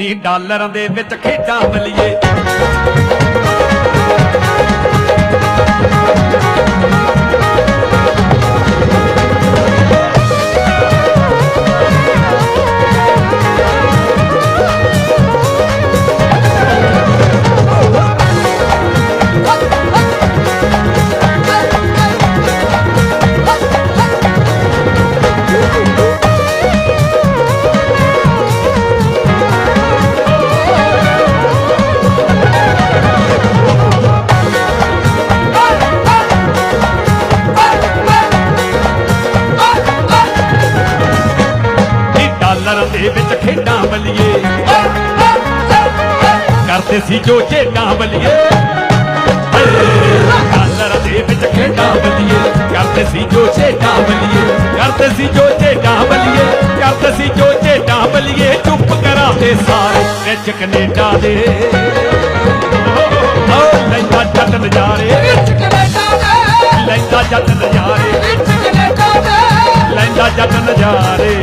ਨੀ ਡਾਲਰਾਂ ਦੇ ਵਿੱਚ ਖੇਡਾਂ ਮਲੀਏ। ਕਰਦੇ ਜੋ ਖੇਡਾਂ ਮਲੀਏ ਡਾਲਰਾਂ ਦੇ ਵਿੱਚ ਖੇਡਾਂ ਮਲੀਏ ਕਰਦੇ ਸੀ ਜੋ ਖੇਡਾਂ ਮਲੀਏ ਕਰਦੇ ਸੀ ਜੋ ਖੇਡਾਂ ਮਲੀਏ ਕਰਦੇ ਸੀ ਜੋ ਖੇਡਾਂ ਮਲੀਏ ਚੁੱਪ ਕਰਾਤੇ ਸਾਰੇ ਵਿੱਚ ਕੈਨੇਡਾ ਦੇ। ਲੈਂਦਾ ਜੱਟ ਨਜ਼ਾਰੇ। ਲੈਂਦਾ ਜੱਟ ਨਜ਼ਾਰੇ। ਲੈਂਦਾ ਜੱਟ ਨਜ਼ਾਰੇ।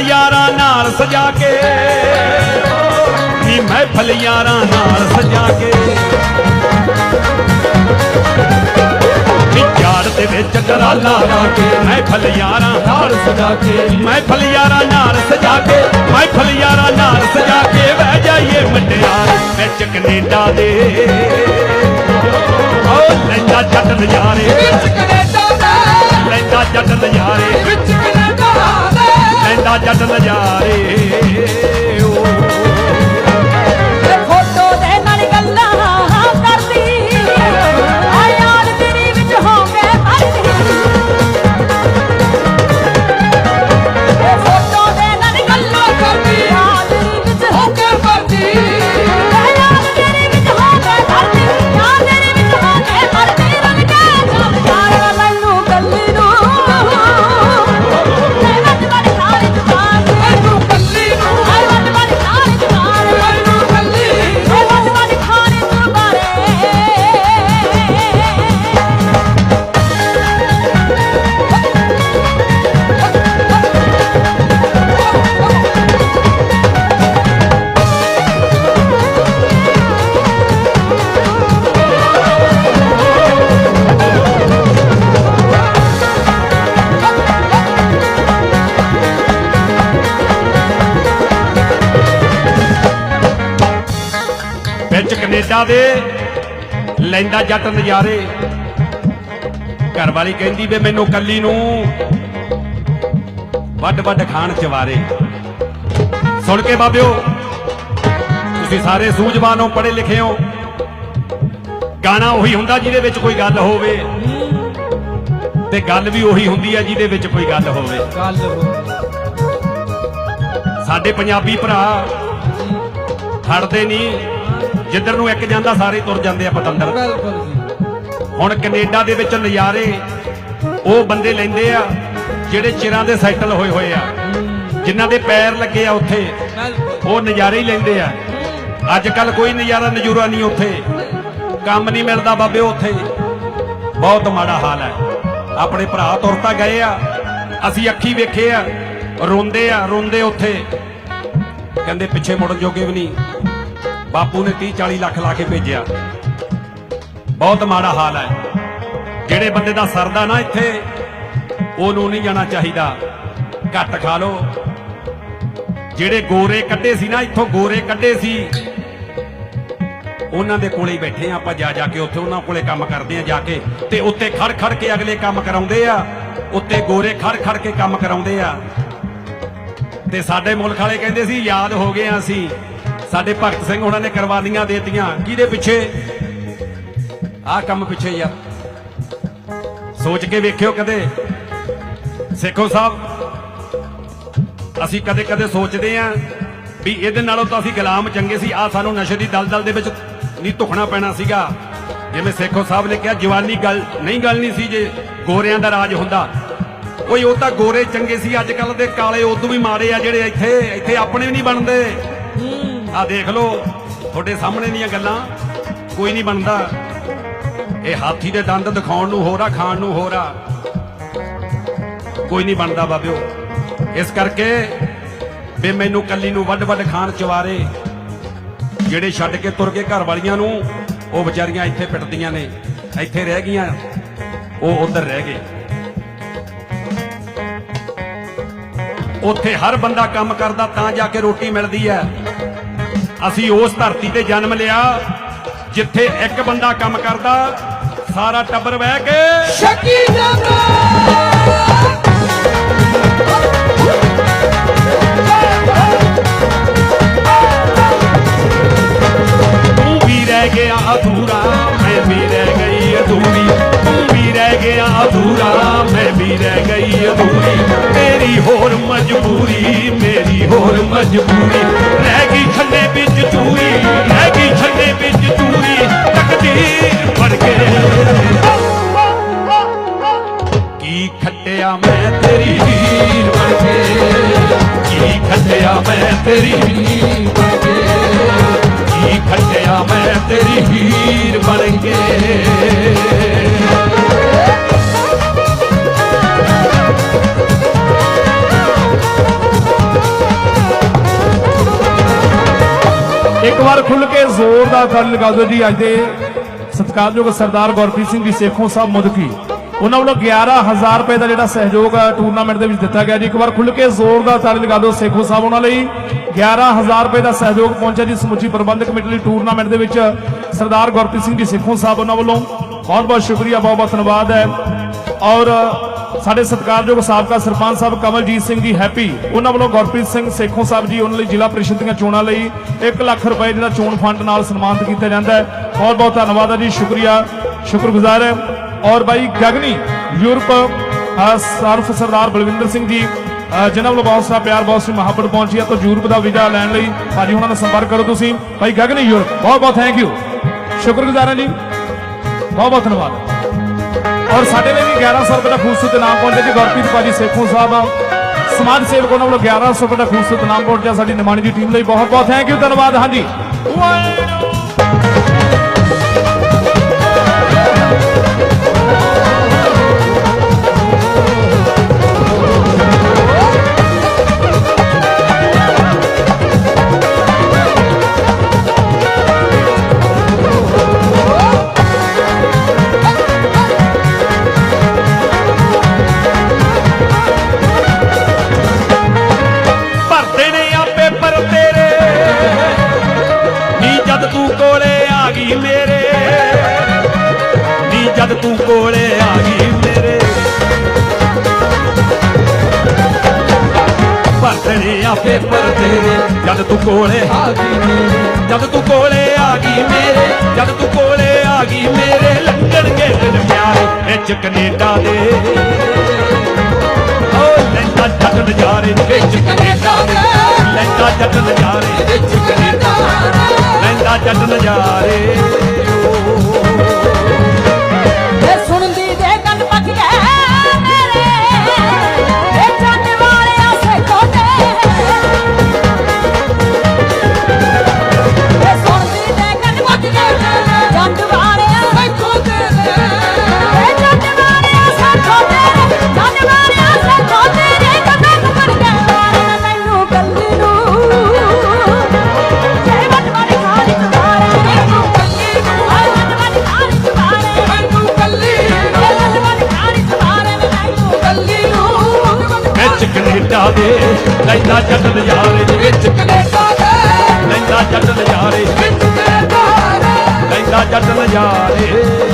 ਯਾਰਾਂ ਨਾਲ ਸਜਾ ਕੇ। ਨੀ ਮਹਿਫਲ ਯਾਰਾਂ ਨਾਲ ਸਜਾ ਕੇ। ਨੀ ਦੇ ਵਿੱਚ ਟਰਾਲਾ ਲਾ ਕੇ ਮਹਿਫਲ ਯਾਰਾਂ ਨਾਲ ਸਜਾ ਕੇ। ਮਹਿਫਲ ਯਾਰਾਂ ਨਾਲ ਸਜਾ ਕੇ ਮਹਿਫਲ ਯਾਰਾਂ ਨਾਲ ਸਜਾ ਕੇ ਬਹਿ ਜਾਈਏ ਮੁੰਡਿਆਰ ਵਿੱਚ ਕੈਨੇਡਾ ਦੇ। ਓ ਲੈਂਦਾ ਜੱਟ ਨਜ਼ਾਰੇ। ਵਿੱਚ ਕੈਨੇਡਾ ਦੇ। ਲੈਂਦਾ ਜੱਟ ਨਜ਼ਾਰੇ। ਲੈਂਦਾ ਜੱਟ ਨਜ਼ਾਰੇ। ਵਿੱਚ ਦੇ ਲੈਂਦਾ ਜੱਟ ਨਜ਼ਾਰੇ। ਘਰ ਵਾਲੀ ਕਹਿੰਦੀ ਵੇ ਮੈਨੂੰ ਕੱਲੀ ਨੂੰ ਵੱਡ ਵੱਡ ਖਾਣ ਚਵਾਰੇ। ਸੁਣ ਕੇ ਬਾਬਿਓ, ਤੁਸੀਂ ਸਾਰੇ ਸੂਝਵਾਨ ਹੋ, ਪੜ੍ਹੇ ਲਿਖੇ ਹੋ। ਗਾਣਾ ਉਹੀ ਹੁੰਦਾ ਜਿਹਦੇ ਵਿੱਚ ਕੋਈ ਗੱਲ ਹੋਵੇ ਤੇ ਗੱਲ ਵੀ ਉਹੀ ਹੁੰਦੀ ਹੈ ਜਿਹਦੇ ਵਿੱਚ ਕੋਈ ਗੱਲ ਹੋਵੇ। ਗੱਲ ਸਾਡੇ ਪੰਜਾਬੀ ਭਰਾ ਹਟਦੇ ਨਹੀਂ। ਜਿੱਧਰ ਨੂੰ ਇੱਕ ਜਾਂਦਾ ਸਾਰੇ ਤੁਰ ਜਾਂਦੇ ਆ ਪਤੰਦਰ। ਬਿਲਕੁਲ ਜੀ। ਹੁਣ ਕੈਨੇਡਾ ਦੇ ਵਿੱਚ ਨਜ਼ਾਰੇ ਉਹ ਬੰਦੇ ਲੈਂਦੇ ਆ ਜਿਹੜੇ ਚਿਰਾਂ ਦੇ ਸੈਟਲ ਹੋਏ ਹੋਏ ਆ। ਜਿਨ੍ਹਾਂ ਦੇ ਪੈਰ ਲੱਗੇ ਆ ਉੱਥੇ ਉਹ ਨਜ਼ਾਰੇ ਹੀ ਲੈਂਦੇ ਆ। ਅੱਜ ਕੱਲ ਕੋਈ ਨਜ਼ਾਰਾ ਨਜੂਰਾ ਨਹੀਂ ਉੱਥੇ। ਕੰਮ ਨਹੀਂ ਮਿਲਦਾ ਬਾਬੇ ਉੱਥੇ। ਬਹੁਤ ਮਾੜਾ ਹਾਲ ਹੈ। ਆਪਣੇ ਭਰਾ ਤੁਰ ਤਾਂ ਗਏ ਆ। ਅਸੀਂ ਅੱਖੀ ਵੇਖੇ ਆ। ਰੋਂਦੇ ਆ ਰੋਂਦੇ ਉੱਥੇ। ਕਹਿੰਦੇ ਪਿੱਛੇ ਮੁੜਨ ਜੋਗੇ ਵੀ ਨਹੀਂ। ਬਾਪੂ ਨੇ 30 40 ਲੱਖ ਲਾ ਕੇ ਭੇਜਿਆ। ਬਹੁਤ ਮਾੜਾ ਹਾਲ ਹੈ। ਜਿਹੜੇ ਬੰਦੇ ਦਾ ਸਰਦਾ ਨਾ ਇੱਥੇ, ਉਹਨੂੰ ਨਹੀਂ ਜਾਣਾ ਚਾਹੀਦਾ। ਘੱਟ ਖਾ ਲੋ ਜਿਹੜੇ ਗੋਰੇ ਕੱਢੇ ਸੀ ਨਾ, ਇੱਥੋਂ ਗੋਰੇ ਕੱਢੇ ਸੀ, ਉਹਨਾਂ ਦੇ ਕੋਲੇ ਹੀ ਬੈਠੇ ਆ ਆਪਾਂ, ਜਾ ਜਾ ਕੇ ਉੱਥੇ ਉਹਨਾਂ ਕੋਲੇ ਕੰਮ ਕਰਦੇ ਆ ਜਾ ਕੇ। ਤੇ ਉੱਤੇ ਖੜ ਖੜ ਕੇ ਅਗਲੇ ਕੰਮ ਕਰਾਉਂਦੇ ਆ। ਉੱਤੇ ਗੋਰੇ ਖੜ ਖੜ ਕੇ ਕੰਮ ਕਰਾਉਂਦੇ ਆ। ਤੇ ਸਾਡੇ ਮੁਲਕ ਵਾਲੇ ਕਹਿੰਦੇ ਸੀ, ਯਾਦ ਹੋ ਗਏ ਆ ਅਸੀਂ। ਸਾਡੇ ਭਗਤ ਸਿੰਘ ਉਹਨਾਂ ਨੇ ਕੁਰਬਾਨੀਆਂ ਦੇਤੀਆਂ। ਕਿਹਦੇ ਪਿੱਛੇ? ਆਹ ਕੰਮ ਪਿੱਛੇ ਯਾਰ ਸੋਚ ਕੇ ਵੇਖਿਓ ਕਦੇ। ਸੇਖੋ ਸਾਹਿਬ, ਅਸੀਂ ਕਦੇ ਕਦੇ ਸੋਚਦੇ ਆਂ ਵੀ ਇਹਦੇ ਨਾਲੋਂ ਤਾਂ ਅਸੀਂ ਗੁਲਾਮ ਚੰਗੇ ਸੀ। ਆ ਸਾਨੂੰ ਨਸ਼ੇ ਦੀ ਦਲਦਲ ਦੇ ਵਿੱਚ ਨਹੀਂ ਧੁਖਣਾ ਪੈਣਾ ਸੀਗਾ। ਜਿਵੇਂ ਸੇਖੋ ਸਾਹਿਬ ਨੇ ਕਿਹਾ, ਜਵਾਨੀ ਗੱਲ ਨਹੀਂ ਗੱਲ ਨਹੀਂ ਸੀ ਜੇ ਗੋਰਿਆਂ ਦਾ ਰਾਜ ਹੁੰਦਾ। ਕੋਈ ਉਹ ਤਾਂ ਗੋਰੇ ਚੰਗੇ ਸੀ। ਅੱਜ ਕੱਲ ਦੇ ਕਾਲੇ ਉਦੋਂ ਵੀ ਮਾੜੇ ਆ ਜਿਹੜੇ ਇੱਥੇ ਇੱਥੇ ਆਪਣੇ ਵੀ ਨਹੀਂ ਬਣਦੇ। ਆ ਦੇਖ ਲਓ, ਤੁਹਾਡੇ ਸਾਹਮਣੇ ਦੀਆਂ ਗੱਲਾਂ ਕੋਈ ਨਹੀਂ ਬਣਦਾ। ਇਹ ਹਾਥੀ ਦੇ ਦੰਦ ਦਿਖਾਉਣ ਨੂੰ ਹੋਰ ਆ ਖਾਣ ਨੂੰ ਹੋਰ ਆ ਕੋਈ ਨਹੀਂ ਬਣਦਾ ਬਾਬਿਓ। ਇਸ ਕਰਕੇ ਵੀ ਮੈਨੂੰ ਕੱਲੀ ਨੂੰ ਵੱਡ ਵੱਡ ਖਾਣ ਚਵਾਰੇ ਜਿਹੜੇ ਛੱਡ ਕੇ ਤੁਰ ਗਏ ਘਰ ਵਾਲੀਆਂ ਨੂੰ, ਉਹ ਵਿਚਾਰੀਆਂ ਇੱਥੇ ਪਿੱਟਦੀਆਂ ਨੇ, ਇੱਥੇ ਰਹਿ ਗਈਆਂ, ਉਹ ਉਧਰ ਰਹਿ ਗਏ। ਉੱਥੇ ਹਰ ਬੰਦਾ ਕੰਮ ਕਰਦਾ, ਤਾਂ ਜਾ ਕੇ ਰੋਟੀ ਮਿਲਦੀ ਹੈ। ਅਸੀਂ ਉਸ ਧਰਤੀ ਤੇ ਜਨਮ ਲਿਆ ਜਿੱਥੇ ਇੱਕ ਬੰਦਾ ਕੰਮ ਕਰਦਾ ਸਾਰਾ ਟੱਬਰ ਬਹਿ ਕੇ ਸ਼ਕੀ ਜਾਂਦਾ ਤੂੰ ਵੀ ਰਹਿ ਗਿਆ ਅਧੂਰਾ ਮੈਂ ਵੀ ਰਹਿ ਗਈ ਅਧੂਰੀ। ਗਿਆ ਅਧੂਰਾ, ਮੈਂ ਵੀ ਰਹਿ ਗਈ ਅਧੂਰੀ। ਤੇਰੀ ਹੋਰ ਮਜਬੂਰੀ, ਮੇਰੀ ਹੋਰ ਮਜਬੂਰੀ। ਰਹਿ ਗਈ ਛੱਲੇ ਵਿੱਚ ਚੂਰੀ ਰਹਿ ਗਈ ਛੱਲੇ ਵਿੱਚ ਚੂਰੀ ਤਕਦੀਰ ਬਣ ਕੀ ਖੱਟਿਆ ਮੈਂ ਤੇਰੀ ਹੀਰ ਬਣ ਕੇ? ਕੀ ਖੱਟਿਆ ਮੈਂ ਤੇਰੀ ਹੀਰ ਬਣ ਕੇ? ਕੀ ਖੱਟਿਆ ਮੈਂ ਤੇਰੀ ਹੀਰ ਬਣ ਕੇ? ਇੱਕ ਵਾਰ ਖੁੱਲ ਕੇ ਜ਼ੋਰਦਾਰ ਤਾਲੀ ਲਗਾ ਦਿਓ ਜੀ। ਅੱਜ ਦੇ ਸਤਿਕਾਰਯੋਗ ਸਰਦਾਰ ਗੁਰਪ੍ਰੀਤ ਸਿੰਘ ਜੀ, ਸੇਖੋਂ ਸਾਹਿਬ ਮੁਦਕੀ ਉਹਨਾਂ ਵੱਲੋਂ 11000 ਰੁਪਏ ਦਾ ਜਿਹੜਾ ਸਹਿਯੋਗ ਟੂਰਨਾਮੈਂਟ ਦੇ ਵਿੱਚ ਦਿੱਤਾ ਗਿਆ ਜੀ। ਇੱਕ ਵਾਰ ਖੁੱਲ ਕੇ ਜ਼ੋਰ ਦਾ ਤਾਲੀ ਲਗਾ ਦਿਓ ਸੇਖੋਂ ਸਾਹਿਬ ਉਹਨਾਂ ਲਈ। 11000 ਰੁਪਏ ਦਾ ਸਹਿਯੋਗ ਪਹੁੰਚਿਆ ਜੀ ਸਮੁੱਚੀ ਪ੍ਰਬੰਧਕ ਕਮੇਟੀ ਲਈ ਟੂਰਨਾਮੈਂਟ ਦੇ ਵਿੱਚ। ਸਰਦਾਰ ਗੁਰਪ੍ਰੀਤ ਸਿੰਘ ਜੀ, ਸੇਖੋਂ ਸਾਹਿਬ ਉਹਨਾਂ ਵੱਲੋਂ। ਬਹੁਤ ਬਹੁਤ ਸ਼ੁਕਰੀਆ ਬਹੁਤ ਬਹੁਤ ਧੰਨਵਾਦ ਹੈ। ਔਰ ਸਾਡੇ ਸਤਿਕਾਰਯੋਗ ਸਾਬਕਾ ਸਰਪੰਚ ਸਾਹਿਬ ਕਮਲਜੀਤ ਸਿੰਘ ਜੀ ਹੈਪੀ, ਉਹਨਾਂ ਵੱਲੋਂ ਗੁਰਪ੍ਰੀਤ ਸਿੰਘ ਸੇਖੋਂ ਸਾਹਿਬ ਜੀ ਉਹਨਾਂ ਲਈ ਜ਼ਿਲ੍ਹਾ ਪ੍ਰੀਸ਼ਦ ਦੀਆਂ ਚੋਣਾਂ ਲਈ 1 ਲੱਖ ਰੁਪਏ ਜਿਹੜਾ ਚੋਣ ਫੰਡ ਨਾਲ ਸਨਮਾਨਿਤ ਕੀਤਾ ਜਾਂਦਾ ਹੈ। ਬਹੁਤ ਬਹੁਤ ਧੰਨਵਾਦ ਹੈ ਜੀ, ਸ਼ੁਕਰੀਆ, ਸ਼ੁਕਰਗੁਜ਼ਾਰ ਹੈ। ਔਰ ਬਾਈ ਗਗਨੀ, ਯੂਰਪ ਸਰਫ ਸਰਦਾਰ ਬਲਵਿੰਦਰ ਸਿੰਘ ਜੀ ਜਿਨ੍ਹਾਂ ਵੱਲੋਂ ਬਹੁਤ ਸਾਰਾ ਪਿਆਰ, ਬਹੁਤ ਸੀ ਮੁਹੱਬਤ ਪਹੁੰਚੀ ਹੈ, ਤਾਂ ਯੂਰਪ ਦਾ ਵੀਜ਼ਾ ਲੈਣ ਲਈ ਭਾਜੀ ਉਹਨਾਂ ਨਾਲ ਸੰਪਰਕ ਕਰੋ ਤੁਸੀਂ। ਬਾਈ ਗਗਨੀ, ਯੂਰਪ, ਬਹੁਤ ਬਹੁਤ ਥੈਂਕ ਯੂ ਸ਼ੁਕਰਗੁਜ਼ਾਰ ਹਾਂ ਜੀ। ਬਹੁਤ ਬਹੁਤ ਧੰਨਵਾਦ। ਔਰ ਸਾਡੇ ਲਈ ਵੀ 1100 ਰੁਪਏ ਦਾ ਖੂਬਸੂਰਤ ਇਨਾਮ ਪਹੁੰਚਿਆ ਜੀ, ਗੁਰਪ੍ਰੀਤ ਭਾਜੀ ਸੇਖੂ ਸਾਹਿਬ ਸਮਾਜ ਸੇਵਕ ਉਹਨਾਂ ਵੱਲੋਂ 1100 ਰੁਪਏ ਦਾ ਖੂਬਸੂਰਤ ਇਨਾਮ ਪਹੁੰਚਿਆ ਸਾਡੀ ਨਿਮਾਣੀ ਦੀ ਟੀਮ ਲਈ। ਬਹੁਤ ਬਹੁਤ ਥੈਂਕ ਯੂ ਧੰਨਵਾਦ, ਹਾਂਜੀ। ਜਦ ਤੂੰ ਕੋਲੇ ਆ ਗਈ ਮੇਰੇ। ਭਰਦੇ ਨੇ ਆ ਪੇਪਰ ਤੇਰੇ, ਜਦ ਤੂੰ ਕੋਲੇ ਆ ਗਈ ਮੇਰੇ। ਜਦ ਤੂੰ ਕੋਲੇ ਆ ਗਈ ਮੇਰੇ, ਜਦ ਤੂੰ ਕੋਲੇ ਆ ਗਈ ਮੇਰੇ ਲੰਘਣਗੇ ਦਿਨ ਪਿਆਰੇ, ਵਿੱਚ ਕੈਨੇਡਾ ਦੇ। ਓ ਲੈਂਦਾ ਜੱਟ ਨਜ਼ਾਰੇ ਵਿੱਚ ਕੈਨੇਡਾ ਦੇ। ਲੈਂਦਾ ਜੱਟ ਨਜ਼ਾਰੇ ਵਿੱਚ ਕੈਨੇਡਾ ਲੈਂਦਾ ਜੱਟ ਨਜ਼ਾਰੇ ਵੇ ਦੇ। ਲੈਂਦਾ ਜੱਟ ਨਜ਼ਾਰੇ ਦੇ ਵਿੱਚ। ਕਨੇਡਾ ਦੇ ਲੈਂਦਾ ਜੱਟ ਨਜ਼ਾਰੇ ਵਿੱਚ ਕਨੇਡਾ ਦੇ ਲੈਂਦਾ ਜੱਟ ਨਜ਼ਾਰੇ